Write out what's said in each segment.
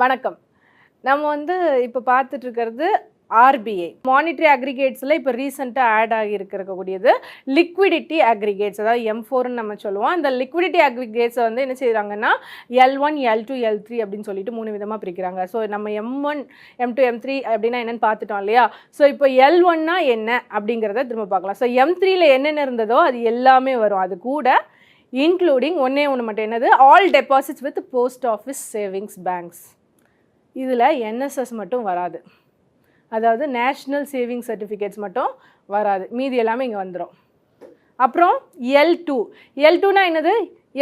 வணக்கம். நம்ம வந்து இப்போ பார்த்துட்டு இருக்கிறது ஆர்பிஐ மானிட்டரி அக்ரிகேட்ஸில் இப்போ ரீசெண்டாக ஆட் ஆகி இருக்கக்கூடியது லிக்விடிட்டி அக்ரிகேட்ஸ் அதாவது எம் ஃபோர்னு நம்ம சொல்லுவோம். அந்த லிக்விடிட்டி அக்ரிகேட்ஸை வந்து என்ன செய்கிறாங்கன்னா L one L two L three அப்படின்னு சொல்லிட்டு மூணு விதமாக பிரிக்கிறாங்க. ஸோ நம்ம M one M two M three அப்படின்னா என்னென்னு பார்த்துட்டோம் இல்லையா? ஸோ இப்போ எல் ஒன்னா என்ன அப்படிங்கிறத திரும்ப பார்க்கலாம். ஸோ எம் த்ரீயில் என்னென்ன இருந்ததோ அது எல்லாமே வரும். அது கூட இன்க்ளூடிங் ஒன்றே ஒன்று மட்டும். என்னது? All deposits with post office savings banks இதில் என்எஸ்எஸ் மட்டும் வராது. அதாவது நேஷ்னல் சேவிங் சர்டிஃபிகேட்ஸ் மட்டும் வராது. மீதி எல்லாமே இங்கே வந்துடும் அப்புறம் எல் டூ எல் டூனா என்னது?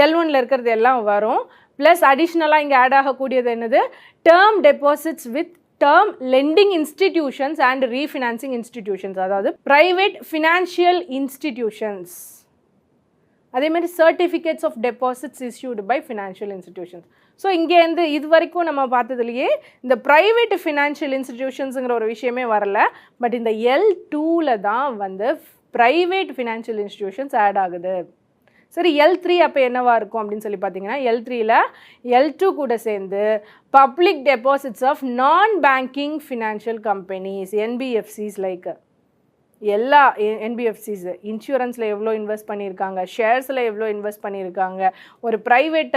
எல் ஒனில் இருக்கிறது எல்லாம் வரும். ப்ளஸ் அடிஷ்னலாக இங்கே ஆட் ஆகக்கூடியது என்னது? Term deposits with term lending institutions and refinancing institutions அதாவது ப்ரைவேட் ஃபினான்ஷியல் இன்ஸ்டிடியூஷன்ஸ் அதே மாதிரி certificates of deposits issued by financial institutions so இங்கேருந்து இது வரைக்கும் நம்ம பார்த்ததுலையே இந்த ப்ரைவேட் ஃபினான்ஷியல் இன்ஸ்டிடியூஷன்ஸுங்கிற ஒரு விஷயமே வரல. பட் இந்த எல் டூவில் தான் வந்து ப்ரைவேட் ஃபினான்ஷியல் இன்ஸ்டிடியூஷன்ஸ் ஆட் ஆகுது. சரி எல் த்ரீ அப்போ என்னவாக இருக்கும் அப்படின்னு சொல்லி பார்த்தீங்கன்னா எல் த்ரீல எல் டூ கூட சேர்ந்து public deposits of non banking financial companies NBFCs like எல்லா என்பிஎஃப்சிஸு இன்சூரன்ஸில் எவ்வளோ இன்வெஸ்ட் பண்ணியிருக்காங்க ஷேர்ஸில் எவ்வளோ இன்வெஸ்ட் பண்ணியிருக்காங்க ஒரு ப்ரைவேட்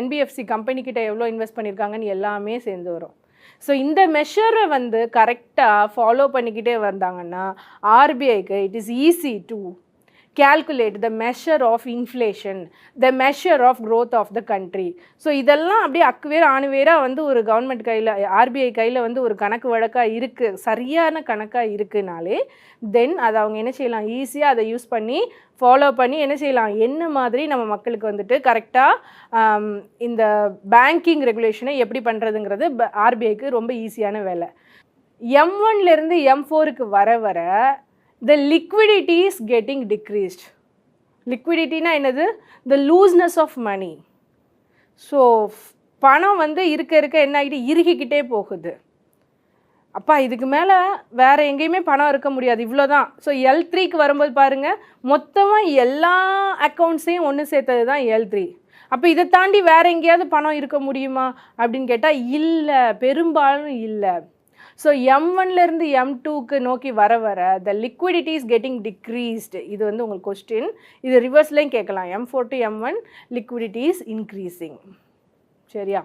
என்பிஎஃப்சி கம்பெனிக்கிட்ட எவ்வளோ இன்வெஸ்ட் பண்ணியிருக்காங்கன்னு எல்லாமே சேர்ந்து வரும். ஸோ இந்த மெஷரை வந்து கரெக்டாக ஃபாலோ பண்ணிக்கிட்டே வந்தாங்கன்னா ஆர்பிஐக்கு it is easy to calculate the measure of inflation the measure of growth of the country so இதெல்லாம் அப்படியே அக்குவேர் ஆணுவேராக வந்து ஒரு கவர்மெண்ட் கையில் ஆர்பிஐ கையில் வந்து ஒரு கணக்கு வழக்காக இருக்குது சரியான கணக்காக இருக்குனாலே தென் அதை அவங்க என்ன செய்யலாம்? ஈஸியாக அதை யூஸ் பண்ணி ஃபாலோ பண்ணி என்ன செய்யலாம்? என்ன மாதிரி நம்ம மக்களுக்கு வந்துட்டு கரெக்டாக இந்த பேங்கிங் ரெகுலேஷனை எப்படி பண்ணுறதுங்கிறது ஆர்பிஐக்கு ரொம்ப ஈஸியான வேலை. எம் ஒன்லேருந்து எம் ஃபோருக்கு வர வர the liquidity is getting decreased லிக்விடிட்டினா என்னது? The looseness of money so பணம் வந்து இருக்க இருக்க என்ன ஆகிட்டு இறுகிக்கிட்டே போகுது. அப்பா இதுக்கு மேலே வேறு எங்கேயுமே பணம் இருக்க முடியாது. இவ்வளோ தான் ஸோ எல் த்ரீக்கு வரும்போது பாருங்கள் மொத்தமாக எல்லா அக்கௌண்ட்ஸையும் ஒன்று சேர்த்தது தான் எல் த்ரீ அப்போ இதை தாண்டி வேறு எங்கேயாவது பணம் இருக்க முடியுமா? அப்படின்னு கேட்டால் இல்லை. பெரும்பாலும் இல்லை. ஸோ எம் ஒன்லேருந்து எம் டூக்கு நோக்கி வர வர the liquidity is getting decreased இது வந்து உங்களுக்கு கொஸ்டின் இது ரிவர்ஸ்லேயும் கேட்கலாம். M four to M one liquidity is increasing சரியா?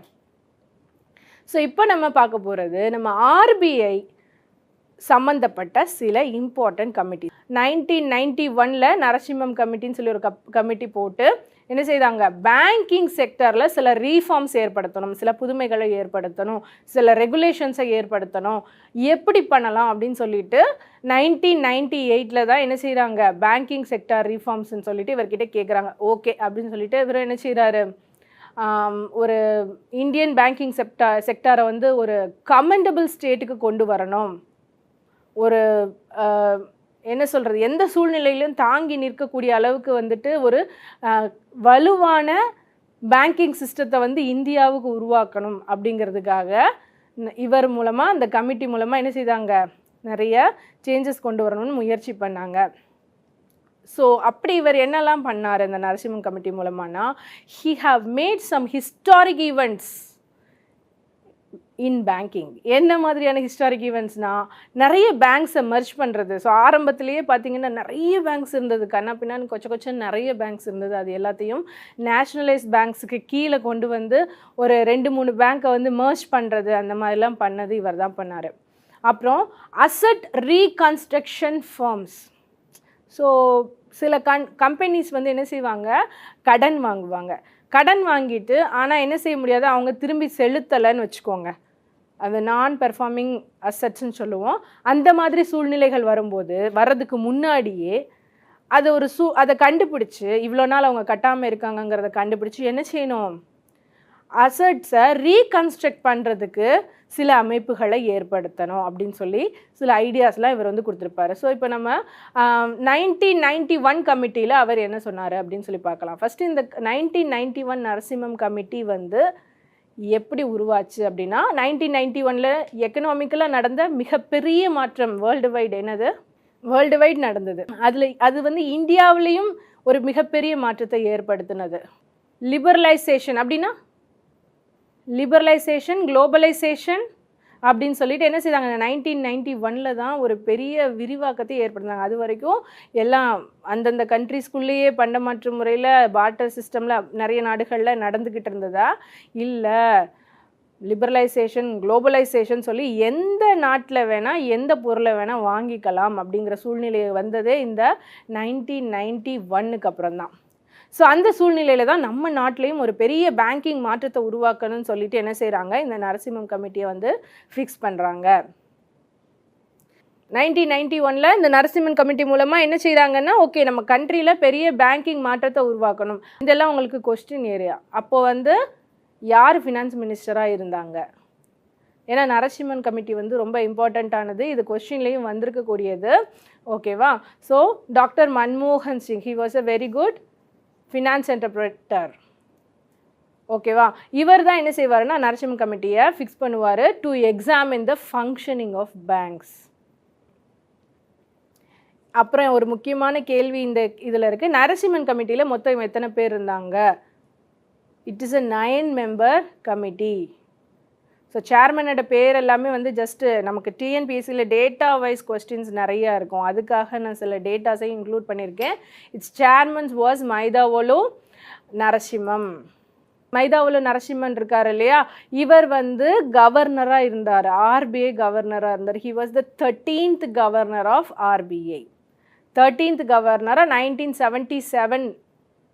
ஸோ இப்போ நம்ம பார்க்க போகிறது நம்ம ஆர்பிஐ சம்மந்தப்பட்ட சில இம்பார்ட்டன்ட் கமிட்டி நைன்டீன் நைன்டி ஒனில் நரசிம்மம் கமிட்டின்னு சொல்லி ஒரு கப் கமிட்டி போட்டு என்ன செய்தாங்க? பேங்கிங் செக்டரில் சில ரீஃபார்ம்ஸ் ஏற்படுத்தணும் சில புதுமைகளை ஏற்படுத்தணும் சில ரெகுலேஷன்ஸை ஏற்படுத்தணும். எப்படி பண்ணலாம் அப்படின்னு சொல்லிட்டு நைன்டீன் நைன்டி எயிட்டில் தான் என்ன செய்கிறாங்க பேங்கிங் செக்டர் ரீஃபார்ம்ஸ்னு சொல்லிட்டு இவர்கிட்ட கேட்குறாங்க ஓகே அப்படின்னு சொல்லிட்டு இவர் என்ன செய்கிறாரு ஒரு இந்தியன் பேங்கிங் செக்டா செக்டாரை வந்து ஒரு கமெண்டபிள் ஸ்டேட்டுக்கு கொண்டு வரணும். ஒரு என்ன சொல்கிறது எந்த சூழ்நிலையிலும் தாங்கி நிற்கக்கூடிய அளவுக்கு வந்துட்டு ஒரு வலுவான பேங்கிங் சிஸ்டத்தை வந்து இந்தியாவுக்கு உருவாக்கணும் அப்படிங்கிறதுக்காக இவர் மூலமாக அந்த கமிட்டி மூலமாக என்ன செய்தாங்க நிறைய சேஞ்சஸ் கொண்டு வரணும்னு முயற்சி பண்ணாங்க. ஸோ அப்படி இவர் என்னெல்லாம் பண்ணார் இந்த Narasimhan committee மூலமானா he have made some historic events in banking என்ன மாதிரியான ஹிஸ்டாரிக் ஈவெண்ட்ஸ்னால் நிறைய பேங்க்ஸை மர்ச் பண்ணுறது ஸோ ஆரம்பத்திலேயே பார்த்தீங்கன்னா நிறைய பேங்க்ஸ் இருந்தது. கண்ணா பின்னான்னு கொச்ச கொச்ச நிறைய பேங்க்ஸ் இருந்தது. அது எல்லாத்தையும் நேஷ்னலைஸ் பேங்க்ஸுக்கு கீழே கொண்டு வந்து ஒரு ரெண்டு மூணு பேங்க்கை வந்து மர்ச் பண்ணுறது அந்த மாதிரிலாம் பண்ணது இவர் தான் பண்ணார். அப்புறம் அசட் ரீகன்ஸ்ட்ரக்ஷன் ஃபார்ம்ஸ் ஸோ சில கண் கம்பெனிஸ் வந்து என்ன செய்வாங்க? கடன் வாங்குவாங்க. கடன் வாங்கிட்டு ஆனால் என்ன செய்ய முடியாது? அவங்க திரும்பி செலுத்தலைன்னு வச்சுக்கோங்க. அந்த நான் பெர்ஃபார்மிங் அசட்ஸ்ன்னு சொல்லுவோம். அந்த மாதிரி சூழ்நிலைகள் வரும்போது வர்றதுக்கு முன்னாடியே அது ஒரு சூ அதை கண்டுபிடிச்சி இவ்வளோ நாள் அவங்க கட்டாமல் இருக்காங்கங்கிறத கண்டுபிடிச்சி என்ன செய்யணும்? அசட்ஸை ரீகன்ஸ்ட்ரக்ட் பண்ணுறதுக்கு சில அமைப்புகளை ஏற்படுத்தணும் அப்படின்னு சொல்லி சில ஐடியாஸ்லாம் இவர் வந்து கொடுத்துருப்பாரு. ஸோ இப்போ நம்ம நைன்டீன் நைன்டி ஒன் கமிட்டியில் அவர் என்ன சொன்னார் அப்படின்னு சொல்லி பார்க்கலாம். ஃபஸ்ட்டு இந்த nineteen ninety one Narasimham committee வந்து எப்படி உருவாச்சு அப்படின்னா நைன்டீன் நைன்டி ஒனில் எக்கனாமிக்கலாக நடந்த மிகப்பெரிய மாற்றம் வேர்ல்டு வைடு என்னது? வேர்ல்டு வைட் நடந்தது. அதில் அது வந்து இந்தியாவிலையும் ஒரு மிகப்பெரிய மாற்றத்தை ஏற்படுத்தினது. லிபரலைசேஷன் அப்படின்னா லிபரலைசேஷன் குளோபலைசேஷன் அப்படின்னு சொல்லிட்டு என்ன செய்தாங்க நைன்டீன் நைன்டி ஒனில் தான் ஒரு பெரிய விரிவாக்கத்தை ஏற்படுத்தினாங்க. அது வரைக்கும் எல்லாம் அந்தந்த கண்ட்ரிஸ்குள்ளேயே பண்டமாற்று முறையில் பார்ட்டர் சிஸ்டமில் நிறைய நாடுகளில் நடந்துக்கிட்டு இருந்ததா? இல்லை லிபரலைசேஷன் குளோபலைசேஷன் சொல்லி எந்த நாட்டில் வேணால் எந்த பொருளை வேணால் வாங்கிக்கலாம் அப்படிங்கிற சூழ்நிலை வந்ததே இந்த நைன்டீன் நைன்டி ஒன்னுக்கு அப்புறம் தான் ஸோ அந்த சூழ்நிலையில் தான் நம்ம நாட்டிலையும் ஒரு பெரிய பேங்கிங் மாற்றத்தை உருவாக்கணும்னு சொல்லிட்டு என்ன செய்கிறாங்க இந்த நரசிம்மம் கமிட்டியை வந்து ஃபிக்ஸ் பண்ணுறாங்க நைன்டீன் நைன்டி ஒனில் இந்த நரசிம்மன் கமிட்டி மூலமாக என்ன செய்கிறாங்கன்னா ஓகே நம்ம கண்ட்ரியில் பெரிய பேங்கிங் மாற்றத்தை உருவாக்கணும். இதெல்லாம் உங்களுக்கு கொஸ்டின் ஏரியா அப்போது வந்து யார் ஃபினான்ஸ் மினிஸ்டராக இருந்தாங்க? ஏன்னா நரசிம்மன் கமிட்டி வந்து ரொம்ப இம்பார்ட்டண்ட்டானது இது கொஸ்டின்லேயும் வந்திருக்கக்கூடியது. ஓகேவா ஸோ டாக்டர் மன்மோகன் Singh he was a very good finance interpreter ஓகேவா இவர் தான் என்ன செய்வாருன்னா நரசிம்மன் கமிட்டியை ஃபிக்ஸ் பண்ணுவார் to examine the functioning of banks அப்புறம் ஒரு முக்கியமான கேள்வி இந்த இதில் இருக்குது நரசிம்மன் கமிட்டியில் மொத்தம் எத்தனை பேர் இருந்தாங்க? It is a nine member committee so சேர்மனோட பேர் எல்லாமே வந்து ஜஸ்ட்டு நமக்கு டிஎன்பிஎஸ்சியில் டேட்டா வைஸ் கொஸ்டின்ஸ் நிறையா இருக்கும். அதுக்காக நான் சில டேட்டாஸையும் இன்க்ளூட் பண்ணியிருக்கேன். Its chairmans was Maidavolu Narasimham மைதாவுல Narasimhan இருக்கார் இல்லையா? இவர் வந்து கவர்னராக இருந்தார். ஆர்பிஐ கவர்னராக இருந்தார். He was the thirteenth governor of RBI thirteenth கவர்னராக நைன்டீன் செவன்ட்டி செவன்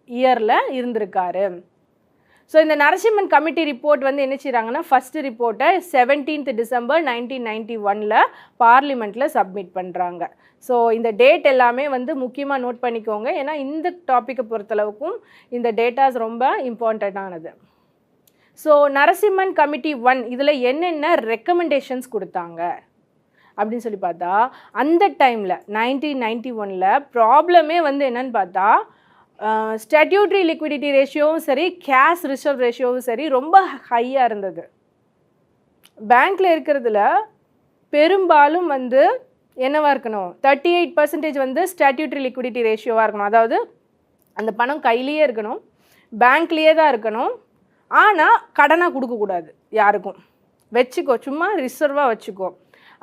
இயரில் இருந்திருக்காரு. ஸோ இந்த நரசிம்மன் கமிட்டி ரிப்போர்ட் வந்து என்ன செய்கிறாங்கன்னா ஃபஸ்ட்டு ரிப்போர்ட்டை செவன்டீன்த் டிசம்பர் நைன்டீன் நைன்டி ஒனில் பார்லிமெண்ட்டில் சப்மிட் பண்ணுறாங்க ஸோ இந்த டேட் எல்லாமே வந்து முக்கியமாக நோட் பண்ணிக்கோங்க. ஏன்னா இந்த டாப்பிக்கை பொறுத்தளவுக்கும் இந்த டேட்டாஸ் ரொம்ப இம்பார்ட்டண்ட்டானது ஸோ நரசிம்மன் கமிட்டி ஒன் இதில் என்னென்ன ரெக்கமெண்டேஷன்ஸ் கொடுத்தாங்க? அப்படின்னு சொல்லி பார்த்தா அந்த டைமில் நைன்டீன் நைன்டி ஒனில் ப்ராப்ளமே வந்து என்னன்னு பார்த்தா ஸ்டாட்யூட்ரி லிக்விடிட்டி ரேஷியோவும் சரி கேஷ் ரிசர்வ் ரேஷியோவும் சரி ரொம்ப ஹையாக இருந்தது. பேங்க்கில் இருக்கிறதுல பெரும்பாலும் வந்து என்னவாக இருக்கணும்? தேர்ட்டி எயிட் பர்சன்டேஜ் வந்து ஸ்டாட்யூட்ரி லிக்விடிட்டி ரேஷியோவாக இருக்கணும். அதாவது அந்த பணம் கையிலேயே இருக்கணும் பேங்க்லேயே தான் இருக்கணும். ஆனால் கடனாக கொடுக்கக்கூடாது யாருக்கும். வச்சுக்கோ சும்மா ரிசர்வாக வச்சுக்கோ.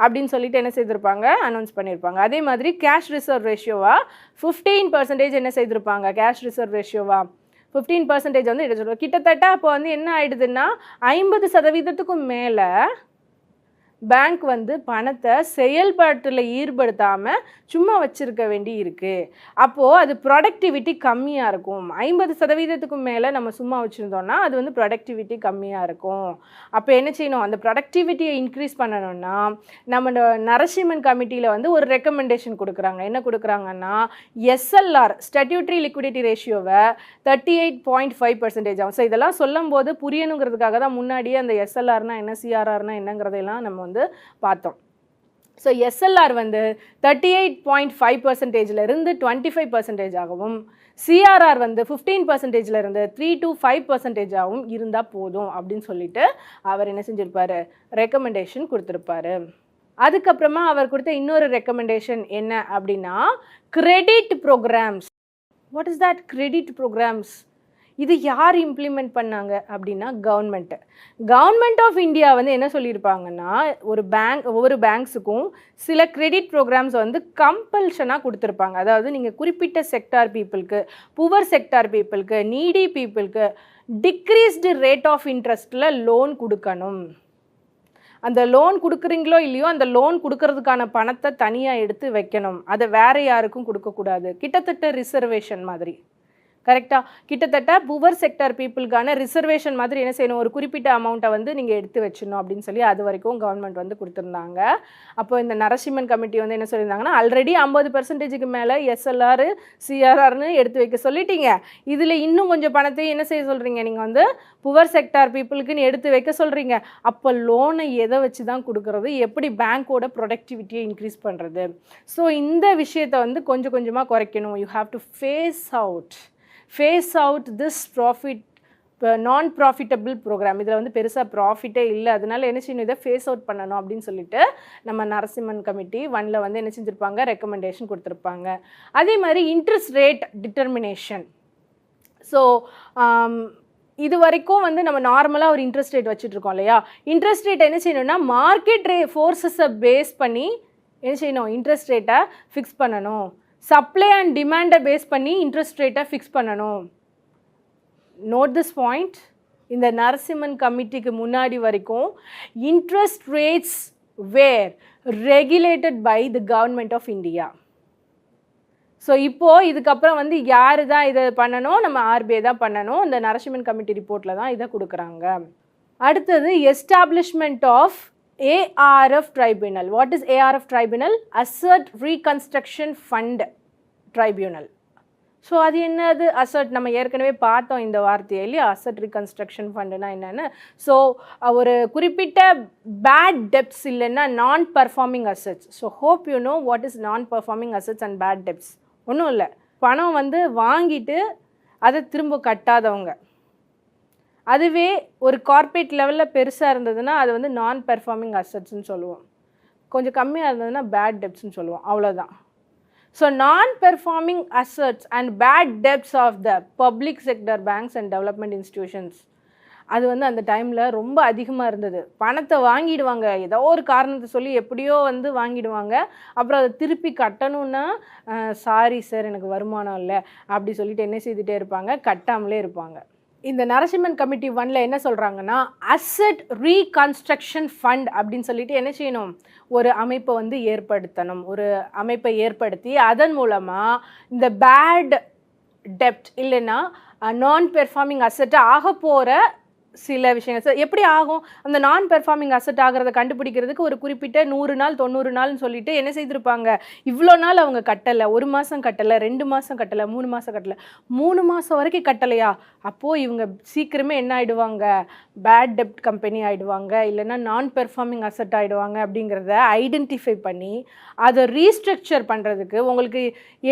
அப்படின்னு சொல்லிட்டு என்ன செய்திருப்பாங்க? அனௌன்ஸ் பண்ணியிருப்பாங்க அதே மாதிரி கேஷ் ரிசர்வ் ரேஷியோவா ஃபிஃப்டீன் பர்சன்டேஜ் என்ன செய்திருப்பாங்க? கேஷ் ரிசர்வ் ரேஷியோவா ஃபிஃப்டீன் பர்சன்டேஜ் வந்து எடுத்துருவோம் கிட்டத்தட்ட அப்போ வந்து என்ன ஆயிடுதுன்னா ஐம்பது சதவீதத்துக்கும் மேலே பேங்க் வந்து பணத்தை செயல்பாட்டில் ஈடுபடுத்தாமல் சும்மா வச்சுருக்க வேண்டி இருக்குது அப்போது அது ப்ரொடக்டிவிட்டி கம்மியாக இருக்கும். ஐம்பது சதவீதத்துக்கும் மேலே நம்ம சும்மா வச்சுருந்தோம்னா அது வந்து ப்ரொடக்டிவிட்டி கம்மியாக இருக்கும். அப்போ என்ன செய்யணும்? அந்த ப்ரொடக்டிவிட்டியை இன்க்ரீஸ் பண்ணணும்னா நம்ம நரசிம்மன் கமிட்டியில் வந்து ஒரு ரெக்கமெண்டேஷன் கொடுக்குறாங்க. என்ன கொடுக்குறாங்கன்னா எஸ்எல்ஆர் ஸ்டட்யூட்ரி லிக்விடிட்டி ரேஷியோவை thirty eight point five percentage ஆகும். ஸோ இதெல்லாம் சொல்லும்போது புரியணுங்கிறதுக்காக தான் முன்னாடியே அந்த எஸ்எல்ஆர்னா என்ன சிஆர்ஆர்னா என்னங்கிறதையெல்லாம் நம்ம வந்து பார்த்தோம். ஸோ எஸ்எல்ஆர் வந்து தேர்ட்டி எயிட் பாயிண்ட் ஃபைவ் பர்சன்டேஜிலிருந்து டுவெண்ட்டி ஃபைவ் பர்சன்டேஜ் ஆகவும் சிஆர்ஆர் வந்து ஃபிஃப்டீன் பர்சன்டேஜில் இருந்து த்ரீ டு ஃபைவ் பர்சன்டேஜாகவும் இருந்தால் போதும் அப்படின்னு சொல்லிட்டு அவர் என்ன செஞ்சுருப்பாரு? ரெக்கமெண்டேஷன் கொடுத்துருப்பாரு. அதுக்கப்புறமா அவர் கொடுத்த இன்னொரு ரெக்கமெண்டேஷன் என்ன அப்படின்னா credit programs what is that credit programs இது யார் இம்ப்ளிமெண்ட் பண்ணாங்க அப்படின்னா கவர்மெண்ட்டு கவர்மெண்ட் ஆஃப் இந்தியா வந்து என்ன சொல்லியிருப்பாங்கன்னா ஒரு பேங்க் ஒவ்வொரு பேங்க்ஸுக்கும் சில கிரெடிட் ப்ரோக்ராம்ஸ் வந்து கம்பல்ஷனாக கொடுத்துருப்பாங்க. அதாவது நீங்கள் குறிப்பிட்ட செக்டார் பீப்புளுக்கு புவர் செக்டார் பீப்புளுக்கு நீடி பீப்புளுக்கு டிக்ரீஸ்டு ரேட் ஆஃப் இன்ட்ரெஸ்ட்டில் லோன் கொடுக்கணும். அந்த லோன் கொடுக்குறீங்களோ இல்லையோ அந்த லோன் கொடுக்கறதுக்கான பணத்தை தனியாக எடுத்து வைக்கணும். அதை வேறு யாருக்கும் கொடுக்கக்கூடாது. கிட்டத்தட்ட ரிசர்வேஷன் மாதிரி. கரெக்டாக கிட்டத்தட்ட புவர் செக்டர் பீப்புளுக்கான ரிசர்வேஷன் மாதிரி என்ன செய்யணும்? ஒரு குறிப்பிட்ட அமௌண்ட்டை வந்து நீங்கள் எடுத்து வச்சிடணும் அப்படின்னு சொல்லி அது வரைக்கும் கவர்மெண்ட் வந்து கொடுத்துருந்தாங்க. அப்போ இந்த நரசிம்மன் கமிட்டி வந்து என்ன சொல்லியிருந்தாங்கன்னா ஆல்ரெடி ஐம்பது பர்சன்டேஜுக்கு மேலே எஸ்எல்ஆர் சிஆர்ஆர்னு எடுத்து வைக்க சொல்லிட்டீங்க. இதில் இன்னும் கொஞ்சம் பணத்தையும் என்ன செய்ய சொல்கிறீங்க நீங்கள் வந்து புவர் செக்டார் பீப்புளுக்குன்னு எடுத்து வைக்க சொல்கிறீங்க அப்போ லோனை எதை வச்சு தான் கொடுக்குறது? எப்படி பேங்க்கோட ப்ரொடக்டிவிட்டியை இன்க்ரீஸ் பண்ணுறது ஸோ இந்த விஷயத்தை வந்து கொஞ்சம் கொஞ்சமாக குறைக்கணும். You have to phase out phase out this profit இப்போ நான் ப்ராஃபிட்டபிள் ப்ரோக்ராம் இதில் வந்து பெருசாக ப்ராஃபிட்டே இல்லை. அதனால என்ன செய்யணும்? இதை ஃபேஸ் அவுட் பண்ணணும் அப்படின்னு சொல்லிட்டு நம்ம நரசிம்மன் கமிட்டி ஒனில் வந்து என்ன செஞ்சுருப்பாங்க? ரெக்கமெண்டேஷன் கொடுத்துருப்பாங்க. அதே மாதிரி இன்ட்ரெஸ்ட் ரேட் டிட்டர்மினேஷன் ஸோ இது வரைக்கும் வந்து நம்ம நார்மலாக ஒரு இன்ட்ரெஸ்ட் ரேட் வச்சுட்ருக்கோம் இல்லையா? இன்ட்ரெஸ்ட் ரேட் என்ன செய்யணும்னா மார்க்கெட் ரே ஃபோர்ஸஸை பேஸ் பண்ணி என்ன செய்யணும்? இன்ட்ரெஸ்ட் ரேட்டை ஃபிக்ஸ் பண்ணணும். சப்ளை அண்ட் டிமாண்டை பேஸ் பண்ணி இன்ட்ரெஸ்ட் ரேட்டை ஃபிக்ஸ் பண்ணணும். நோட் திஸ் பாயிண்ட் இந்த நரசிம்மன் கமிட்டிக்கு முன்னாடி வரைக்கும் interest rates were regulated by the government of India so இப்போது இதுக்கப்புறம் வந்து யார் தான் இதை பண்ணணும்? நம்ம ஆர்பிஐ தான் பண்ணணும். இந்த நரசிம்மன் கமிட்டி ரிப்போர்ட்டில் தான் இதை கொடுக்குறாங்க. அடுத்தது establishment of ARF tribunal what is ARF tribunal? Asset reconstruction Fund tribunal so அது என்னது? அசர்ட் நம்ம ஏற்கனவே பார்த்தோம் இந்த வார்த்தையை இல்லையா? அசர்ட் ரீகன்ஸ்ட்ரக்ஷன் ஃபண்டுனா என்னென்னு. ஸோ ஒரு குறிப்பிட்ட பேட் டெப்ஸ் இல்லைன்னா non performing assets so hope you know what is non performing assets and bad debts ஒன்றும் இல்லை. பணம் வந்து வாங்கிட்டு அதை திரும்ப கட்டாதவங்க. அதுவே ஒரு கார்ப்பரேட் லெவலில் பெருசாக இருந்ததுன்னா அது வந்து நான் பெர்ஃபார்மிங் அசட்ஸ்னு சொல்லுவோம். கொஞ்சம் கம்மியாக இருந்ததுன்னா பேட் டெப்ஸ்னு சொல்லுவோம். அவ்வளோதான் so non performing assets and bad debts of the public sector banks and development institutions அது வந்து அந்த டைமில் ரொம்ப அதிகமாக இருந்தது. பணத்தை வாங்கிடுவாங்க. ஏதோ ஒரு காரணத்தை சொல்லி எப்படியோ வந்து வாங்கிடுவாங்க. அப்புறம் அதை திருப்பி கட்டணும்னா சாரி சார் எனக்கு வருமானம் இல்லை. அப்படி சொல்லிட்டு என்ன செய்துட்டே இருப்பாங்க? கட்டாமலே இருப்பாங்க. இந்த நரசிம்மன் கமிட்டி ஒன்ல என்ன சொல்கிறாங்கன்னா அசட் ரீகன்ஸ்ட்ரக்ஷன் ஃபண்ட் அப்படின்னு சொல்லிட்டு என்ன செய்யணும்? ஒரு அமைப்பை வந்து ஏற்படுத்தணும். ஒரு அமைப்பை ஏற்படுத்தி அதன் மூலமாக இந்த பேட் டெப்ட் இல்லைன்னா நான் பெர்ஃபார்மிங் அசட் ஆக போகிற சில விஷயங்கள். சார் எப்படி ஆகும்? அந்த நான் பெர்ஃபார்மிங் அசட் ஆகிறத கண்டுபிடிக்கிறதுக்கு ஒரு குறிப்பிட்ட நூறு நாள் தொண்ணூறு நாள்னு சொல்லிட்டு என்ன செய்திருப்பாங்க? இவ்வளோ நாள் அவங்க கட்டலை ஒரு மாதம் கட்டலை ரெண்டு மாதம் கட்டலை மூணு மாதம் கட்டலை. மூணு மாதம் வரைக்கும் கட்டலையா? அப்போது இவங்க சீக்கிரமே என்ன ஆகிடுவாங்க பேட் டெப்ட் கம்பெனி ஆகிடுவாங்க இல்லைன்னா நான் பெர்ஃபார்மிங் அசட் ஆகிடுவாங்க அப்படிங்கிறத ஐடென்டிஃபை பண்ணி அதை ரீஸ்ட்ரக்சர் பண்ணுறதுக்கு உங்களுக்கு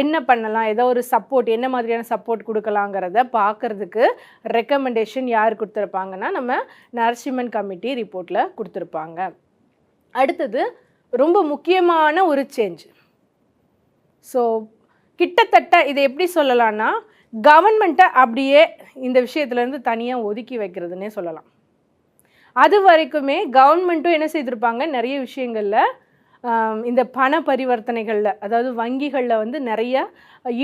என்ன பண்ணலாம்? ஏதோ ஒரு சப்போர்ட் என்ன மாதிரியான சப்போர்ட் கொடுக்கலாங்கிறத பார்க்குறதுக்கு ரெக்கமெண்டேஷன் யார் கொடுத்துருப்பாங்க? கொடுத்துருப்பாங்கன்னா நம்ம நரசிம்மன் கமிட்டி ரிப்போர்ட்டில் கொடுத்துருப்பாங்க. அடுத்தது ரொம்ப முக்கியமான ஒரு சேஞ்ச் ஸோ கிட்டத்தட்ட இதை எப்படி சொல்லலாம்னா கவர்மெண்ட்டை அப்படியே இந்த விஷயத்துலேருந்து தனியாக ஒதுக்கி வைக்கிறதுனே சொல்லலாம். அது வரைக்குமே கவர்மெண்ட்டும் என்ன செய்திருப்பாங்க? நிறைய விஷயங்களில் இந்த பண பரிவர்த்தனைகளில் அதாவது வங்கிகளில் வந்து நிறைய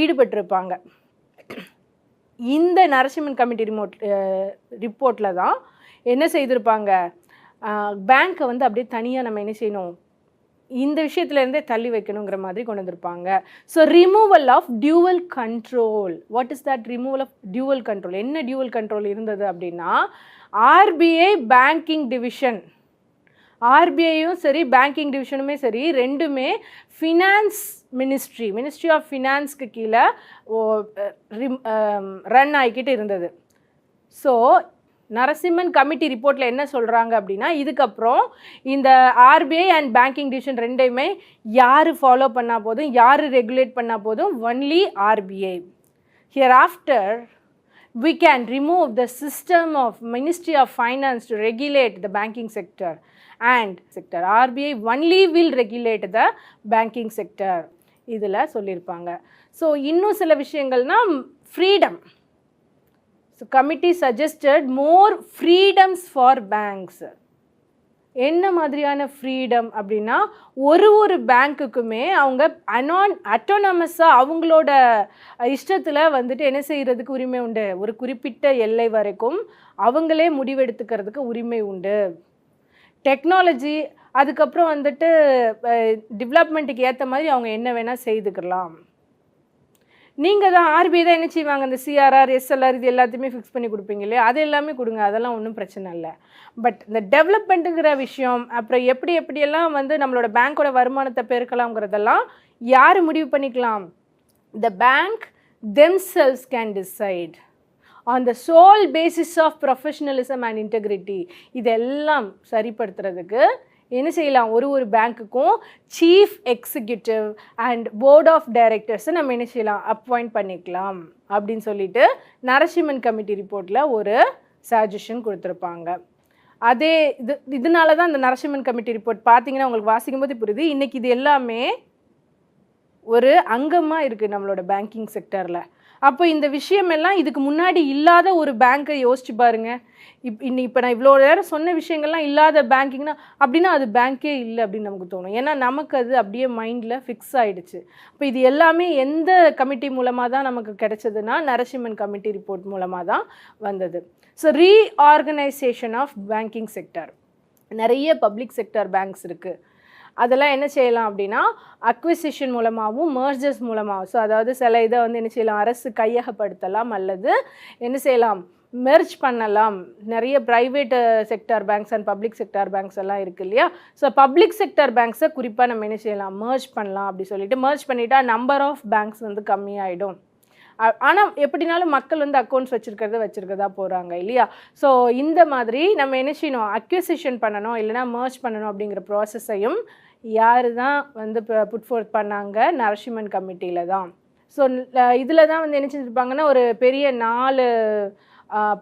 ஈடுபட்டிருப்பாங்க. இந்த நரசிம்மன் கமிட்டி ரிமோட் ரிப்போர்ட்டில் தான் என்ன செய்திருப்பாங்க? பேங்க்கை வந்து அப்படியே தனியாக நம்ம என்ன செய்யணும்? இந்த விஷயத்துலேருந்தே தள்ளி வைக்கணுங்கிற மாதிரி கொண்டு வந்திருப்பாங்க. So removal of dual control what is that removal of dual control என்ன டியூவல் கண்ட்ரோல் இருந்தது அப்படின்னா ஆர்பிஐ பேங்கிங் டிவிஷன் ஆர்பிஐயும் சரி பேங்கிங் டிவிஷனுமே சரி ரெண்டுமே ஃபினான்ஸ் மினிஸ்ட்ரி மினிஸ்ட்ரி ஆஃப் ஃபினான்ஸ்க்கு கீழே ரன் ஆகிக்கிட்டு இருந்தது. ஸோ நரசிம்மன் கமிட்டி ரிப்போர்ட்டில் என்ன சொல்கிறாங்க அப்படின்னா இதுக்கப்புறம் இந்த ஆர்பிஐ அண்ட் பேங்கிங் டிவிஷன் ரெண்டையுமே யார் ஃபாலோ பண்ணால் போதும் யார் ரெகுலேட் பண்ணால் போதும்? Only RBI. Here after we can remove the system of Ministry of Finance to regulate the banking sector. And sector RBI only will regulate the banking sector. இதில் சொல்லியிருப்பாங்க. So இன்னும் சில விஷயங்கள்னா freedom so committee suggested more freedoms for banks என்ன மாதிரியான freedom அப்படின்னா ஒரு ஒரு பேங்க்குக்குமே அவங்க அனான் அட்டோனமஸாக அவங்களோட இஷ்டத்தில் வந்துட்டு என்ன செய்கிறதுக்கு உரிமை உண்டு? ஒரு குறிப்பிட்ட எல்லை வரைக்கும் அவங்களே முடிவெடுத்துக்கிறதுக்கு உரிமை உண்டு. டெக்னாலஜி அதுக்கப்புறம் வந்துட்டு டெவலப்மெண்ட்டுக்கு ஏற்ற மாதிரி அவங்க என்ன வேணால் செய்துக்கலாம். நீங்கள் தான் ஆர்பிஐ தான் என்ன செய்வாங்க? இந்த சிஆர்ஆர் எஸ்எல்ஆர் இது எல்லாத்தையுமே ஃபிக்ஸ் பண்ணி கொடுப்பீங்க இல்லையா? அது எல்லாமே கொடுங்க. அதெல்லாம் ஒன்றும் பிரச்சனை இல்லை. பட் இந்த டெவலப்மெண்ட்டுங்கிற விஷயம் அப்புறம் எப்படி எப்படியெல்லாம் வந்து நம்மளோட பேங்க்கோட வருமானத்தை பெருக்கலாம்ங்கிறதெல்லாம் யார் முடிவு பண்ணிக்கலாம்? The bank themselves can decide on the sole basis of professionalism and integrity இதெல்லாம் சரிப்படுத்துறதுக்கு என்ன செய்யலாம்? ஒரு ஒரு பேங்க்குக்கும் chief executive and board of டைரக்டர்ஸை நம்ம என்ன செய்யலாம்? அப்பாயிண்ட் பண்ணிக்கலாம். அப்படின்னு சொல்லிட்டு நரசிம்மன் கமிட்டி ரிப்போர்ட்டில் ஒரு சஜஷன் கொடுத்துருப்பாங்க. அதே இது இதனால தான் இந்த நரசிம்மன் கமிட்டி ரிப்போர்ட் பார்த்தீங்கன்னா உங்களுக்கு வாசிக்கும் போது புரியுது. இன்றைக்கி இது எல்லாமே ஒரு அங்கமாக இருக்குது நம்மளோட பேங்கிங் செக்டரில் அப்போ இந்த விஷயமெல்லாம் இதுக்கு முன்னாடி இல்லாத ஒரு பேங்க்கை யோசிச்சு பாருங்க. இப் இன்னி இப்போ நான் இவ்வளோ நேரம் சொன்ன விஷயங்கள்லாம் இல்லாத பேங்கிங்னா அப்படின்னா அது பேங்க்கே இல்லை அப்படின்னு நமக்கு தோணும். ஏன்னா நமக்கு அது அப்படியே மைண்டில் ஃபிக்ஸ் ஆகிடுச்சு இப்போ இது எல்லாமே எந்த கமிட்டி மூலமாக தான் நமக்கு கிடைச்சதுன்னா நரசிம்மன் கமிட்டி ரிப்போர்ட் மூலமாக தான் வந்தது. So reorganisation of banking sector நிறைய பப்ளிக் செக்டர் பேங்க்ஸ் இருக்குது அதெல்லாம் என்ன செய்யலாம் அப்படின்னா அக்விசிஷன் மூலமாகவும் மர்ஜர்ஸ் மூலமாகவும் ஸோ அதாவது சில இதை வந்து என்ன செய்யலாம் அரசு கையகப்படுத்தலாம் அல்லது என்ன செய்யலாம் மெர்ஜ் பண்ணலாம். நிறைய private sector banks and public sector banks எல்லாம் இருக்கு இல்லையா? ஸோ பப்ளிக் செக்டார் பேங்க்ஸை குறிப்பாக நம்ம என்ன செய்யலாம் மர்ஜ் பண்ணலாம் அப்படி சொல்லிட்டு மர்ஜ் பண்ணிட்டா நம்பர் ஆஃப் பேங்க்ஸ் வந்து கம்மியாயிடும். ஆனால் எப்படினாலும் மக்கள் வந்து அக்கௌண்ட்ஸ் வச்சுருக்கிறத வச்சுருக்கதா போகிறாங்க இல்லையா? ஸோ இந்த மாதிரி நம்ம என்ன செய்யணும் அக்யூசிஷன் பண்ணணும் இல்லைனா மர்ஜ் பண்ணணும் அப்படிங்கிற ப்ராசஸையும் யார் தான் வந்து புட் ஃபோர்த் பண்ணாங்க? நரசிம்மன் கமிட்டியில் தான். ஸோ இதில் தான் வந்து என்ன செஞ்சுருப்பாங்கன்னா ஒரு பெரிய நாலு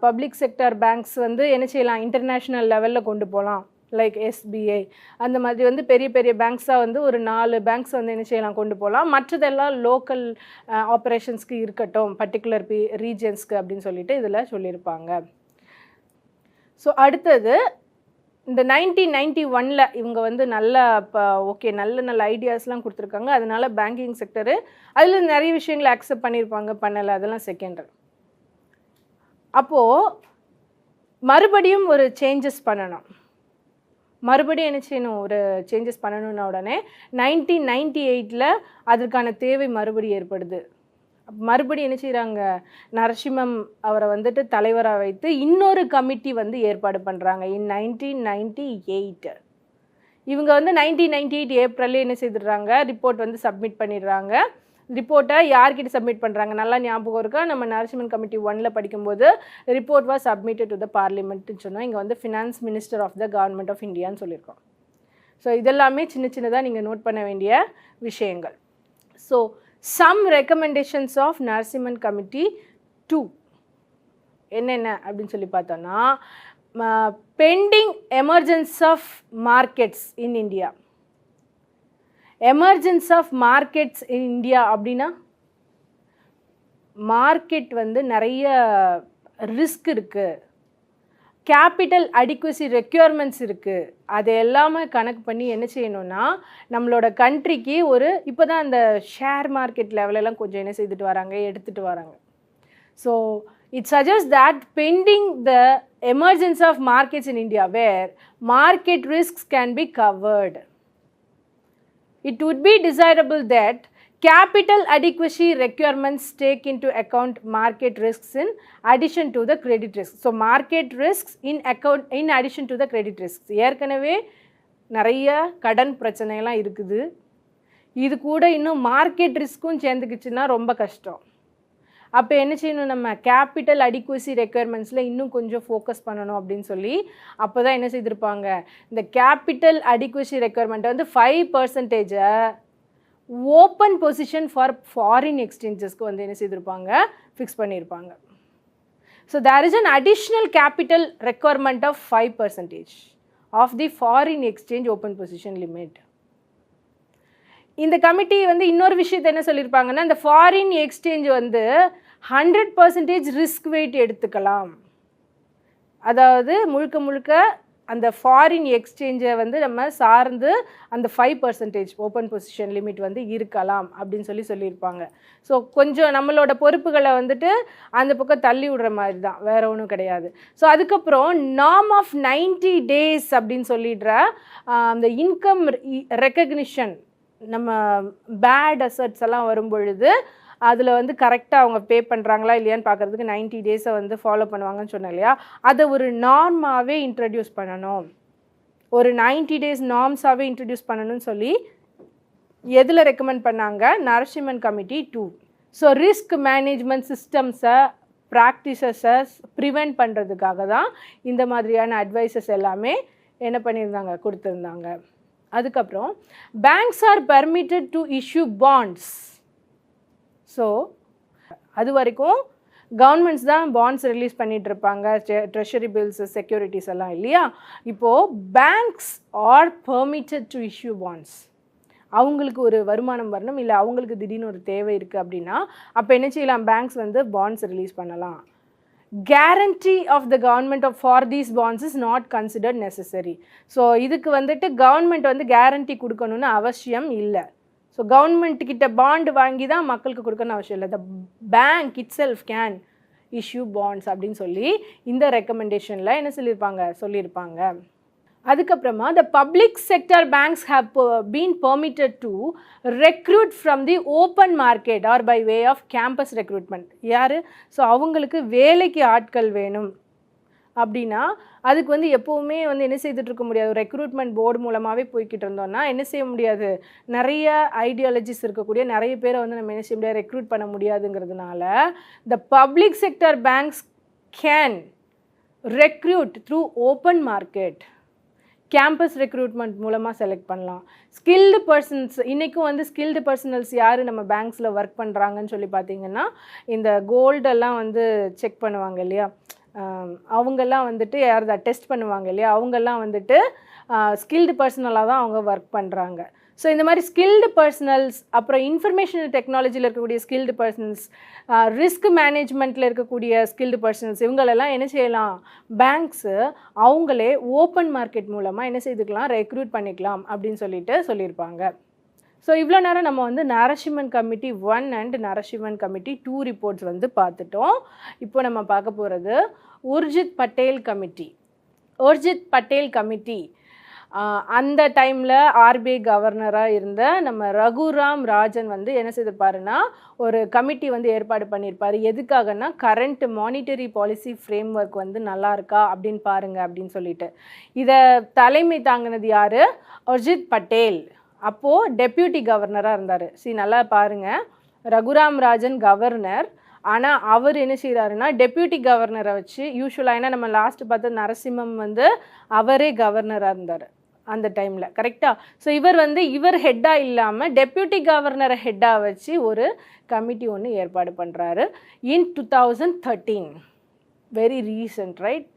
பப்ளிக் செக்டர் பேங்க்ஸ் வந்து என்ன செய்யலாம்? இன்டர்நேஷ்னல் லெவலில் கொண்டு போகலாம் லைக் எஸ்பிஐ அந்த மாதிரி வந்து பெரிய பெரிய பேங்க்ஸாக வந்து ஒரு நாலு பேங்க்ஸ் வந்து என்ன செய்யலாம்? கொண்டு போகலாம் மற்றதெல்லாம் லோக்கல் ஆப்ரேஷன்ஸ்க்கு இருக்கட்டும். பர்டிகுலர் பி ரீஜன்ஸ்க்கு அப்படின்னு சொல்லிட்டு இதில் சொல்லியிருப்பாங்க. ஸோ அடுத்தது இந்த நைன்டீன் நைன்டி ஒனில் இவங்க வந்து நல்ல இப்போ ஓகே நல்ல நல்ல ஐடியாஸ்லாம் கொடுத்துருக்காங்க. அதனால பேங்கிங் செக்டரு அதில் நிறைய விஷயங்களை அக்செப்ட் பண்ணியிருப்பாங்க பண்ணலை. அதெல்லாம் செகண்டரி அப்போது மறுபடியும் ஒரு சேஞ்சஸ் பண்ணணும். மறுபடியும் என்ன செய்யணும்? ஒரு சேஞ்சஸ் பண்ணணும்ன உடனே நைன்டீன் நைன்டி எயிட்டில் அதற்கான தேவை மறுபடியும் ஏற்படுது. மறுபடியும் என்ன செய்கிறாங்க நரசிம்மம் அவரை வந்துட்டு தலைவராக வைத்து இன்னொரு கமிட்டி வந்து ஏற்பாடு பண்ணுறாங்க இன் நைன்டீன் நைன்டி எயிட் இவங்க வந்து நைன்டீன் நைன்டி எயிட் ஏப்ரல்லே என்ன செய்துடுறாங்க? ரிப்போர்ட் வந்து சப்மிட் பண்ணிடுறாங்க. ரிப்போர்ட்டை யார்கிட்ட சப்மிட் பண்ணுறாங்க நல்லா ஞாபகம் இருக்கா? நம்ம நரசிம்மன் கமிட்டி ஒன்ல படிக்கும்போது report was submitted to the பார்லிமெண்ட்னு சொன்னால் இங்கே வந்து finance minister of the government of இந்தியான்னு சொல்லியிருக்கோம். ஸோ இதெல்லாமே சின்ன சின்னதாக நீங்கள் நோட் பண்ண வேண்டிய விஷயங்கள். So some recommendations of Narasimhan committee two என்னென்ன அப்படின்னு சொல்லி பார்த்தோன்னா pending emergence of markets in India emergence of markets in India அப்படின்னா மார்க்கெட் வந்து நிறைய ரிஸ்க் இருக்குது கேபிட்டல் அடிக்குவசி ரெக்யூர்மெண்ட்ஸ் இருக்குது அது எல்லாமே கணக்கு பண்ணி என்ன செய்யணும்னா நம்மளோட கண்ட்ரிக்கு ஒரு இப்போ தான் அந்த ஷேர் மார்க்கெட் லெவலெல்லாம் கொஞ்சம் என்ன செய்துட்டு வராங்க எடுத்துகிட்டு வராங்க. So it suggest that pending the emergence of markets in India where market risks can be covered it would be desirable that capital adequacy requirements take into account market risks in addition to the credit risks. So, market risks in account in addition to the credit risks. ஏற்கனவே நிறைய கடன் பிரச்சனைலாம் இருக்குது இது கூட இன்னும் market ரிஸ்க்கும் சேர்ந்துக்குச்சுன்னா ரொம்ப கஷ்டம் அப்போ என்ன செய்யணும் நம்ம கேபிட்டல் அடிக்குவசி ரெக்குயர்மெண்ட்ஸில் இன்னும் கொஞ்சம் ஃபோக்கஸ் பண்ணணும் அப்படின்னு சொல்லி அப்போ தான் என்ன செய்திருப்பாங்க இந்த கேபிட்டல் அடிக்குவசி ரெக்குயர்மெண்ட்டை வந்து ஃபைவ் பர்சன்டேஜை ஓப்பன் பொசிஷன் ஃபார் ஃபாரின் எக்ஸ்சேஞ்சஸ்க்கு வந்து என்ன செய்திருப்பாங்க? ஃபிக்ஸ் பண்ணியிருப்பாங்க. So there is an additional capital requirement of five percentage of the foreign exchange open position limit இந்த கமிட்டி வந்து இன்னொரு விஷயத்தை என்ன சொல்லியிருப்பாங்கன்னா இந்த ஃபாரின் எக்ஸ்சேஞ்ச் வந்து ஹண்ட்ரட் பர்சன்டேஜ் ரிஸ்க் வெயிட் எடுத்துக்கலாம். அதாவது முழுக்க முழுக்க அந்த ஃபாரின் எக்ஸ்சேஞ்சை வந்து நம்ம சார்ந்து அந்த five percentage open position limit வந்து இருக்கலாம் அப்படின்னு சொல்லி சொல்லியிருப்பாங்க. ஸோ கொஞ்சம் நம்மளோட பொறுப்புகளை வந்துட்டு அந்த பக்கம் தள்ளி விடுற மாதிரி தான். வேற ஒன்றும் கிடையாது. ஸோ அதுக்கப்புறம் நாம் ஆஃப் நைன்டி டேஸ் அப்படின்னு சொல்லிடுற அந்த இன்கம் ரெக்கக்னிஷன் நம்ம பேட் அசட்ஸ் எல்லாம் வரும் பொழுது அதில் வந்து கரெக்டாக அவங்க பே பண்ணுறாங்களா இல்லையான்னு பார்க்குறதுக்கு நைன்ட்டி டேஸை வந்து ஃபாலோ பண்ணுவாங்கன்னு சொன்னேன் இல்லையா? அதை ஒரு நார்மாகவே இன்ட்ரடியூஸ் பண்ணணும். ஒரு நைன்ட்டி டேஸ் நார்ம்ஸாகவே இன்ட்ரடியூஸ் பண்ணணும்னு சொல்லி எதில் ரெக்கமெண்ட் பண்ணாங்க? Narasimhan committee two so risk management சிஸ்டம்ஸை ப்ராக்டிசஸை ப்ரிவெண்ட் பண்ணுறதுக்காக தான் இந்த மாதிரியான அட்வைசஸ் எல்லாமே என்ன பண்ணியிருந்தாங்க? கொடுத்துருந்தாங்க. அதுக்கப்புறம் banks are permitted to issue bonds so அது வரைக்கும் கவர்மெண்ட்ஸ் தான் பாண்ட்ஸ் ரிலீஸ் பண்ணிட்டு இருப்பாங்க ட்ரெஷரி பில்ஸ் செக்யூரிட்டிஸ் எல்லாம் இல்லையா? இப்போது banks are permitted to issue bonds அவங்களுக்கு ஒரு வருமானம் வரணும். இல்லை அவங்களுக்கு திடீர்னு ஒரு தேவை இருக்குது அப்படின்னா அப்போ என்ன செய்யலாம்? பேங்க்ஸ் வந்து பாண்ட்ஸ் ரிலீஸ் பண்ணலாம். Guarantee of the government of for these bonds is not considered necessary so இதுக்கு வந்துட்டு கவர்மெண்ட் வந்து கேரண்டி கொடுக்கணும்னு அவசியம் இல்லை. ஸோ கவர்மெண்ட் கிட்ட பாண்டு வாங்கி தான் மக்களுக்கு கொடுக்கணும்னு அவசியம் இல்லை. The bank itself can issue bonds அப்படின்னு சொல்லி இந்த ரெக்கமெண்டேஷனில் என்ன சொல்லியிருப்பாங்க? சொல்லியிருப்பாங்க. அதுக்கப்புறமா the public sector banks have been permitted to recruit from the open market or by way of campus recruitment யார்? ஸோ அவங்களுக்கு வேலைக்கு ஆட்கள் வேணும். அப்படின்னா அதுக்கு வந்து எப்போவுமே வந்து என்ன செய்துட்டு இருக்க முடியாது. ரெக்ரூட்மெண்ட் போர்டு மூலமாகவே போய்கிட்டு இருந்தோம்னா என்ன செய்ய முடியாது? நிறைய ஐடியாலஜிஸ் இருக்கக்கூடிய நிறைய பேரை வந்து நம்ம என்ன செய்ய முடியாது? ரெக்ரூட் பண்ண முடியாதுங்கிறதுனால the public sector banks can recruit through open market campus recruitment மூலமாக செலக்ட் பண்ணலாம். ஸ்கில்டு பர்சன்ஸ் இன்றைக்கும் வந்து ஸ்கில்டு பர்சனல்ஸ் யார் நம்ம பேங்க்ஸில் ஒர்க் பண்ணுறாங்கன்னு சொல்லி பார்த்தீங்கன்னா இந்த கோல்டெல்லாம் வந்து செக் பண்ணுவாங்க இல்லையா? அவங்கெல்லாம் வந்துட்டு யார் டெஸ்ட் பண்ணுவாங்க இல்லையா? அவங்கெல்லாம் வந்துட்டு ஸ்கில்டு பர்சனலாக தான் அவங்க ஒர்க் பண்ணுறாங்க ஸோ இந்த மாதிரி ஸ்கில்டு பர்சனல்ஸ் அப்புறம் இன்ஃபர்மேஷன் டெக்னாலஜியில் இருக்கக்கூடிய ஸ்கில்டு பர்சனல்ஸ் ரிஸ்க் மேனேஜ்மெண்ட்டில் இருக்கக்கூடிய ஸ்கில்டு பர்சனல்ஸ் இவங்களெல்லாம் என்ன செய்யலாம்? பேங்க்ஸு அவங்களே ஓப்பன் மார்க்கெட் மூலமாக என்ன செய்துக்கலாம்? ரெக்ரூட் பண்ணிக்கலாம் அப்படின்னு சொல்லிட்டு சொல்லியிருப்பாங்க. ஸோ இவ்வளோ நேரம் நம்ம வந்து Narasimhan committee one and Narasimhan committee two reports வந்து பார்த்துட்டோம். இப்போ நம்ம பார்க்க போகிறது உர்ஜித் பட்டேல் கமிட்டி உர்ஜித் பட்டேல் கமிட்டி அந்த டைமில் ஆர்பிஐ கவர்னராக இருந்த நம்ம ரகுராம் ராஜன் வந்து என்ன செய்திருப்பாருன்னா ஒரு கமிட்டி வந்து ஏற்பாடு பண்ணியிருப்பார். எதுக்காகன்னா current monetary policy framework வந்து நல்லா இருக்கா அப்படின்னு பாருங்கள் அப்படின்னு சொல்லிட்டு. இதை தலைமை தாங்கினது யார்? அர்ஜித் பட்டேல் அப்போது டெப்யூட்டி கவர்னராக இருந்தார். சி நல்லா பாருங்கள் ரகுராம் ராஜன் கவர்னர். ஆனால் அவர் என்ன செய்கிறாருன்னா டெப்யூட்டி கவர்னரை வச்சு யூஸ்வலாக ஏன்னா நம்ம லாஸ்ட் பார்த்த நரசிம்மம் வந்து அவரே கவர்னராக இருந்தார் அந்த டைமில் கரெக்டாக ஸோ இவர் வந்து இவர் ஹெட்டாக இல்லாமல் டெப்யூட்டி கவர்னரை ஹெட்டாக வச்சு ஒரு கமிட்டி ஒன்று ஏற்பாடு பண்ணுறாரு in two thousand thirteen very recent right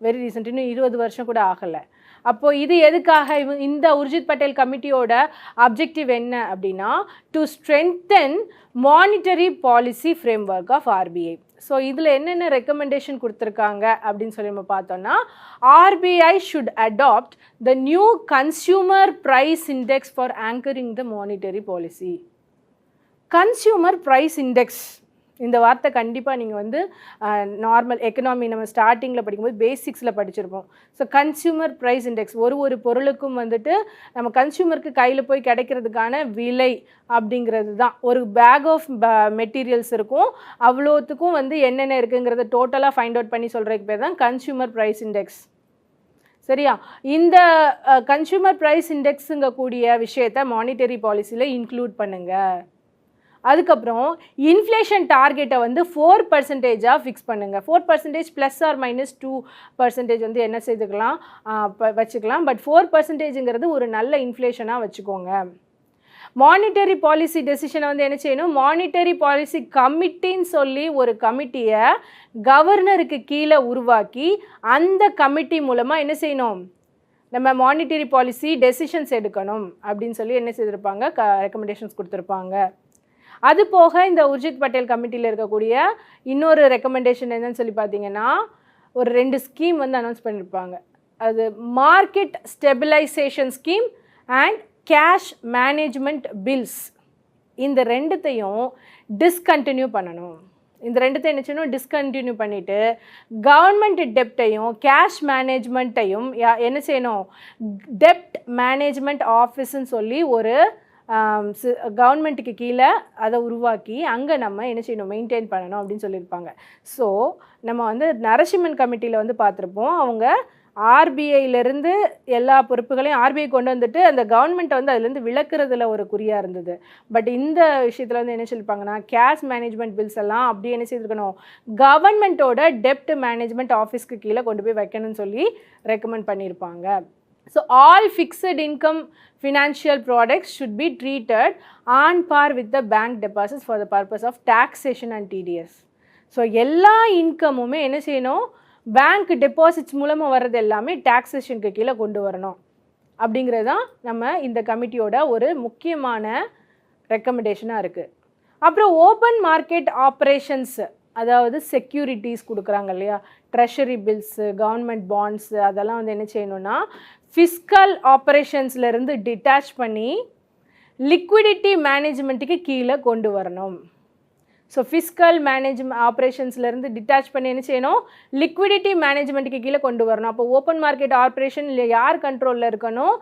very recent இன்னும் இருபது வருஷம் கூட ஆகலை. அப்போது இது எதுக்காக? இந்த உர்ஜித் பட்டேல் கமிட்டியோட அப்ஜெக்டிவ் என்ன அப்படின்னா to strengthen monetary policy framework of RBI so இதில் என்னென்ன ரெக்கமெண்டேஷன் கொடுத்துருக்காங்க அப்படின்னு சொல்லி நம்ம பார்த்தோம்னா RBI should adopt the new consumer price index for anchoring the monetary policy consumer price index இந்த வார்த்தை கண்டிப்பாக நீங்கள் வந்து நார்மல் எக்கனாமி நம்ம ஸ்டார்டிங்கில் படிக்கும்போது பேசிக்ஸில் படிச்சிருப்போம். ஸோ கன்சியூமர் ப்ரைஸ் இண்டெக்ஸ் ஒரு ஒரு பொருளுக்கும் வந்துட்டு நம்ம கன்சியூமருக்கு கையில் போய் கிடைக்கிறதுக்கான விலை அப்படிங்கிறது தான். ஒரு பேக் ஆஃப் மெட்டீரியல்ஸ் இருக்கும். அவ்வளோத்துக்கும் வந்து என்னென்ன இருக்குங்கிறத டோட்டலாக ஃபைண்ட் அவுட் பண்ணி சொல்கிறதுக்கு பேர் தான் கன்சியூமர் ப்ரைஸ் இண்டெக்ஸ் சரியா? இந்த கன்சியூமர் ப்ரைஸ் இண்டெக்ஸுங்கக்கூடிய விஷயத்த மானிட்டரி பாலிசியில் இன்க்ளூட் பண்ணுங்கள் அதுக்கப்புறம் இன்ஃப்ளேஷன் டார்கெட்டை வந்து ஃபோர் பர்சன்டேஜாக ஃபிக்ஸ் பண்ணுங்கள் four percentage plus or minus two percentage வந்து என்ன செய்துக்கலாம்? வச்சுக்கலாம். பட் ஃபோர் பர்சன்டேஜுங்கிறது ஒரு நல்ல இன்ஃப்ளேஷனாக வச்சுக்கோங்க. மானிட்டரி பாலிசி டெசிஷனை வந்து என்ன செய்யணும்? மானிட்டரி பாலிசி கமிட்டின்னு சொல்லி ஒரு கமிட்டியை கவர்னருக்கு கீழே உருவாக்கி அந்த கமிட்டி மூலமாக என்ன செய்யணும்? நம்ம மானிட்டரி பாலிசி டெசிஷன்ஸ் எடுக்கணும் அப்படின்னு சொல்லி என்ன செய்திருப்பாங்க? க ரெக்கமெண்டேஷன்ஸ் கொடுத்துருப்பாங்க. அது போக இந்த உர்ஜித் பட்டேல் கமிட்டியில் இருக்கக்கூடிய இன்னொரு ரெக்கமெண்டேஷன் என்னன்னு சொல்லி பார்த்தீங்கன்னா ஒரு ரெண்டு ஸ்கீம் வந்து அனௌன்ஸ் பண்ணியிருப்பாங்க அது market stabilisation scheme and cash management bills இந்த ரெண்டுத்தையும் டிஸ்கண்டினியூ பண்ணணும். இந்த ரெண்டுத்தையும் என்ன செய்யணும்? டிஸ்கண்டினியூ பண்ணிவிட்டு கவர்மெண்ட் டெப்டையும் கேஷ் மேனேஜ்மெண்ட்டையும் என்ன செய்யணும்? டெப்ட் மேனேஜ்மெண்ட் ஆஃபீஸ்ன்னு சொல்லி ஒரு கவர்மெண்ட்டுக்கு கீழே அதை உருவாக்கி அங்கே நம்ம என்ன செய்யணும் மெயின்டைன் பண்ணணும் அப்படின்னு சொல்லியிருப்பாங்க. ஸோ நம்ம வந்து நரசிம்மன் கமிட்டியில் வந்து பார்த்துருப்போம். அவங்க ஆர்பிஐலேருந்து எல்லா பொறுப்புகளையும் ஆர்பிஐ கொண்டு வந்துட்டு அந்த கவர்மெண்ட்டை வந்து அதுலேருந்து விளக்குறதுல ஒரு குறியாக இருந்தது. பட் இந்த விஷயத்தில் வந்து என்ன சொல்லியிருப்பாங்கன்னா கேஷ் மேனேஜ்மெண்ட் பில்ஸ் எல்லாம் அப்படியே என்ன செய்திருக்கணும் கவர்மெண்ட்டோட டெப்ட் மேனேஜ்மெண்ட் ஆஃபீஸ்க்கு கீழே கொண்டு போய் வைக்கணும்னு சொல்லி ரெக்கமெண்ட் பண்ணியிருப்பாங்க. So all fixed income financial products should be treated on par with the bank deposits for the purpose of taxation and TDS so எல்லா இன்கமுமே என்ன செய்யணும்? பேங்க் டெபாசிட்ஸ் மூலமாக வர்றது எல்லாமே டாக்ஸேஷனுக்கு கீழே கொண்டு வரணும். அப்படிங்கிறது தான் நம்ம இந்த கமிட்டியோட ஒரு முக்கியமான ரெக்கமெண்டேஷனாக இருக்குது அப்புறம் ஓப்பன் மார்க்கெட் ஆப்ரேஷன்ஸ் அதாவது செக்யூரிட்டிஸ் கொடுக்குறாங்க இல்லையா? ட்ரெஷரி பில்ஸு கவர்மெண்ட் பாண்ட்ஸு அதெல்லாம் வந்து என்ன செய்யணும்னா ஃபிஸ்கல் ஆப்ரேஷன்ஸ்லேருந்து டிட்டாச் பண்ணி லிக்விடிட்டி மேனேஜ்மெண்ட்டுக்கு கீழே கொண்டு வரணும். ஸோ ஃபிஸ்கல் மேனேஜ்மெண்ட் ஆப்ரேஷன்ஸ்லேருந்து டிட்டாச் பண்ணி என்ன செய்யணும்? லிக்விடிட்டி மேனேஜ்மெண்ட்டுக்கு கீழே கொண்டு வரணும். அப்போ ஓப்பன் மார்க்கெட் ஆப்ரேஷன் யார் கண்ட்ரோலில் இருக்கணும்?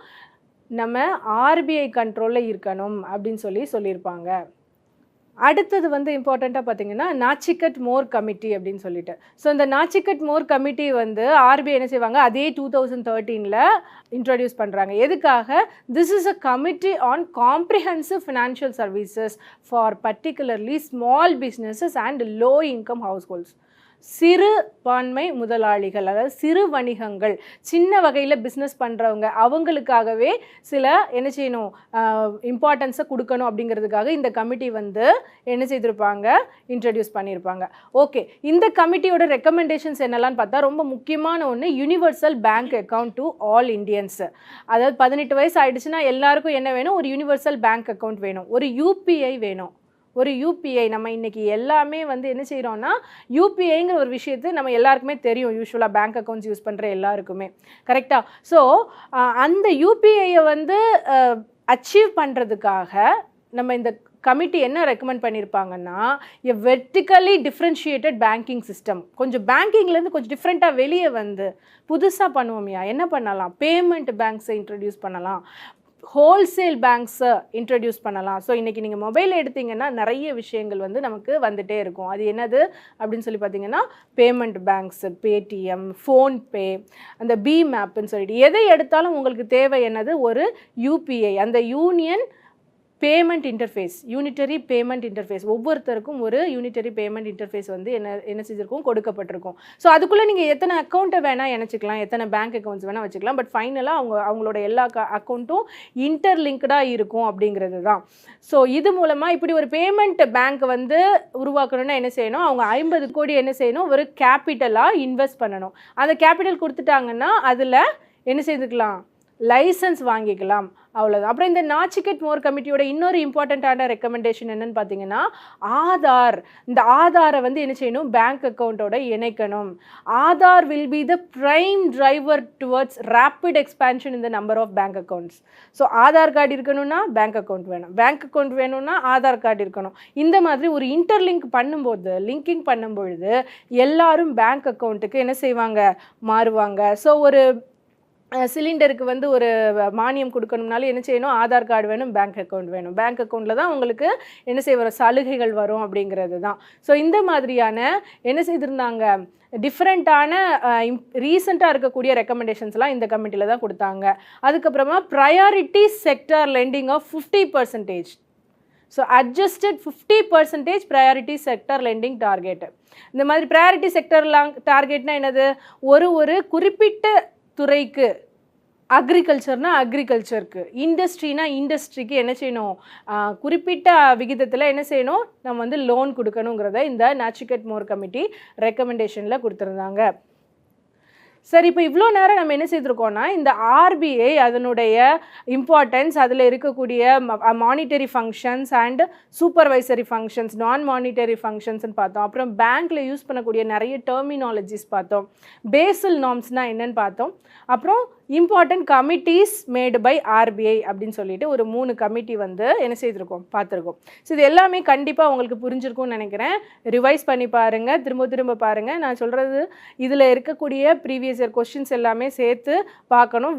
நம்ம ஆர்பிஐ கண்ட்ரோலில் இருக்கணும் அப்படின்னு சொல்லி சொல்லியிருப்பாங்க. அடுத்தது வந்து இம்பார்ட்டண்ட்டாக பார்த்தீங்கன்னா நாச்சிக்கட் மோர் கமிட்டி அப்படின்னு சொல்லிட்டு. ஸோ இந்த நாச்சிக்கட் மோர் கமிட்டி வந்து ஆர்பிஐ என்ன செய்வாங்க? அதே டூ தௌசண்ட் தேர்ட்டீனில் இன்ட்ரடியூஸ் பண்ணுறாங்க எதுக்காக? This is a committee on comprehensive financial services for particularly small businesses and low income house சிறு சிறுபான்மை முதலாளிகள் அதாவது சிறு வணிகங்கள் சின்ன வகையில் பிஸ்னஸ் பண்ணுறவங்க அவங்களுக்காகவே சில என்ன செய்யணும் இம்பார்ட்டன்ஸை கொடுக்கணும் அப்படிங்கிறதுக்காக இந்த கமிட்டி வந்து என்ன செய்திருப்பாங்க இன்ட்ரடியூஸ் பண்ணியிருப்பாங்க ஓகே இந்த கமிட்டியோட ரெக்கமெண்டேஷன்ஸ் என்னெல்லாம் பார்த்தா ரொம்ப முக்கியமான ஒன்று universal bank account to all Indians அதாவது பதினெட்டு வயசு ஆயிடுச்சுன்னா எல்லாருக்கும் என்ன வேணும்? ஒரு யூனிவர்சல் பேங்க் அக்கௌண்ட் வேணும். ஒரு யூபிஐ வேணும். ஒரு யூபிஐ நம்ம இன்றைக்கி எல்லாமே வந்து என்ன செய்கிறோம்னா யூபிஐங்கிற ஒரு விஷயத்தை நம்ம எல்லாருக்குமே தெரியும் யூஸ்வலாக பேங்க் அக்கௌண்ட்ஸ் யூஸ் பண்ணுற எல்லாருக்குமே. கரெக்டாக ஸோ அந்த யூபிஐயை வந்து அச்சீவ் பண்ணுறதுக்காக நம்ம இந்த கமிட்டி என்ன recommend பண்ணியிருப்பாங்கன்னா a vertically differentiated banking system கொஞ்சம் பேங்கிங்லேருந்து கொஞ்சம் டிஃப்ரெண்ட்டாக வெளியே வந்து புதுசாக பண்ணுவோம்யா என்ன பண்ணலாம்? பேமெண்ட் பேங்க்ஸை இன்ட்ரடியூஸ் பண்ணலாம். ஹோல்சேல் பேங்க்ஸை இன்ட்ரடியூஸ் பண்ணலாம். ஸோ இன்றைக்கி நீங்கள் மொபைல் எடுத்திங்கன்னா நிறைய விஷயங்கள் வந்து நமக்கு வந்துகிட்டே இருக்கும். அது என்னது? அப்படின்னு சொல்லி பார்த்தீங்கன்னா பேமெண்ட் பேங்க்ஸு பேடிஎம் ஃபோன்பே அந்த பி மேப்புன்னு சொல்லிட்டு எதை எடுத்தாலும் உங்களுக்கு தேவை என்னது? ஒரு யூபிஐ அந்த union payment interface unitary payment interface. ஒவ்வொருத்தருக்கும் ஒரு யூனிட்டரி பேமெண்ட் இன்டர்ஃபேஸ் வந்து என்ன என்ன செஞ்சிருக்கும்? கொடுக்கப்பட்டிருக்கும். ஸோ அதுக்குள்ளே நீங்கள் எத்தனை அக்கௌண்ட்டை வேணால் இணைச்சிக்கலாம் எத்தனை பேங்க் அக்கௌண்ட்ஸ் வேணால் வச்சுக்கலாம் பட் ஃபைனலாக அவங்க அவங்களோட எல்லா அக்கௌண்ட்டும் இன்டர்லிங்க்டாக இருக்கும் அப்படிங்கிறது தான். ஸோ இது மூலமாக இப்படி ஒரு பேமெண்ட் பேங்க் வந்து உருவாக்கணும்னா என்ன செய்யணும்? அவங்க ஐம்பது கோடி என்ன செய்யணும்? ஒரு கேபிட்டலாக இன்வெஸ்ட் பண்ணணும். அந்த கேபிட்டல் கொடுத்துட்டாங்கன்னா அதில் என்ன செய்துக்கலாம்? லைசன்ஸ் வாங்கிக்கலாம். அவ்வளோதான் அப்புறம் இந்த நாச்சிகெட் மோர் கமிட்டியோட இன்னொரு இம்பார்ட்டண்ட்டான ரெக்கமெண்டேஷன் என்னன்னு பார்த்தீங்கன்னா ஆதார். இந்த ஆதாரை வந்து என்ன செய்யணும்? பேங்க் அக்கௌண்ட்டோட இணைக்கணும். Aadhaar will be the prime driver towards rapid expansion இந்த number of bank accounts so Aadhaar card இருக்கணும்னா பேங்க் அக்கௌண்ட் வேணும். பேங்க் அக்கௌண்ட் வேணும்னா ஆதார் கார்டு இருக்கணும். இந்த மாதிரி ஒரு இன்டர்லிங்க் பண்ணும்போது லிங்கிங் பண்ணும்பொழுது எல்லாரும் பேங்க் அக்கௌண்ட்டுக்கு என்ன செய்வாங்க? மாறுவாங்க. ஸோ ஒரு சிலிண்டருக்கு வந்து ஒரு மானியம் கொடுக்கணும்னாலும் என்ன செய்யணும்? ஆதார் கார்டு வேணும் பேங்க் அக்கௌண்ட் வேணும். பேங்க் அக்கௌண்ட்டில் தான் உங்களுக்கு என்ன செய்ய வரும்? சலுகைகள் வரும் அப்படிங்கிறது தான். ஸோ இந்த மாதிரியான என்ன செய்திருந்தாங்க? டிஃப்ரெண்ட்டான ரீசெண்டாக இருக்கக்கூடிய ரெக்கமெண்டேஷன்ஸ்லாம் இந்த கமிட்டியில் தான் கொடுத்தாங்க. அதுக்கப்புறமா priority sector lending of fifty percentage so adjusted fifty percentage priority sector lending target இந்த மாதிரி ப்ரையாரிட்டி செக்டர் டார்கெட்னா என்னது? ஒரு ஒரு குறிப்பிட்ட துறைக்கு அக்ரிகல்ச்சர்னா அக்ரிகல்ச்சருக்கு இண்டஸ்ட்ரினா இண்டஸ்ட்ரிக்கு என்ன செய்யணும்? குறிப்பிட்ட விகிதத்தில் என்ன செய்யணும்? நம்ம வந்து லோன் கொடுக்கணுங்கிறத இந்த நாச்சிகட் மோர் கமிட்டி ரெக்கமெண்டேஷனில் கொடுத்துருந்தாங்க. சரி இப்போ இவ்வளோ நேரம் நம்ம என்ன செய்திருக்கோம்னா இந்த ஆர்பிஐ அதனுடைய இம்பார்ட்டன்ஸ் அதில் இருக்கக்கூடிய monetary functions and supervisory functions நான் மானிட்டரி ஃபங்க்ஷன்ஸ்னு பார்த்தோம். அப்புறம் பேங்க்கில் யூஸ் பண்ணக்கூடிய நிறைய டெர்மினாலஜிஸ் பார்த்தோம். பேசல் நார்ம்ஸ்னால் என்னன்னு பார்த்தோம். அப்புறம் important committees made by RBI அப்படின்னு சொல்லிட்டு ஒரு மூணு கமிட்டி வந்து என்ன செய்திருக்கோம்? பார்த்துருக்கோம். ஸோ இது எல்லாமே கண்டிப்பாக உங்களுக்கு புரிஞ்சிருக்கும்னு நினைக்கிறேன். ரிவைஸ் பண்ணி பாருங்கள் திரும்ப திரும்ப பாருங்கள் நான் சொல்கிறது இதில் இருக்கக்கூடிய ப்ரீவியஸ் இயர் கொஷின்ஸ் எல்லாமே சேர்த்து பார்க்கணும்.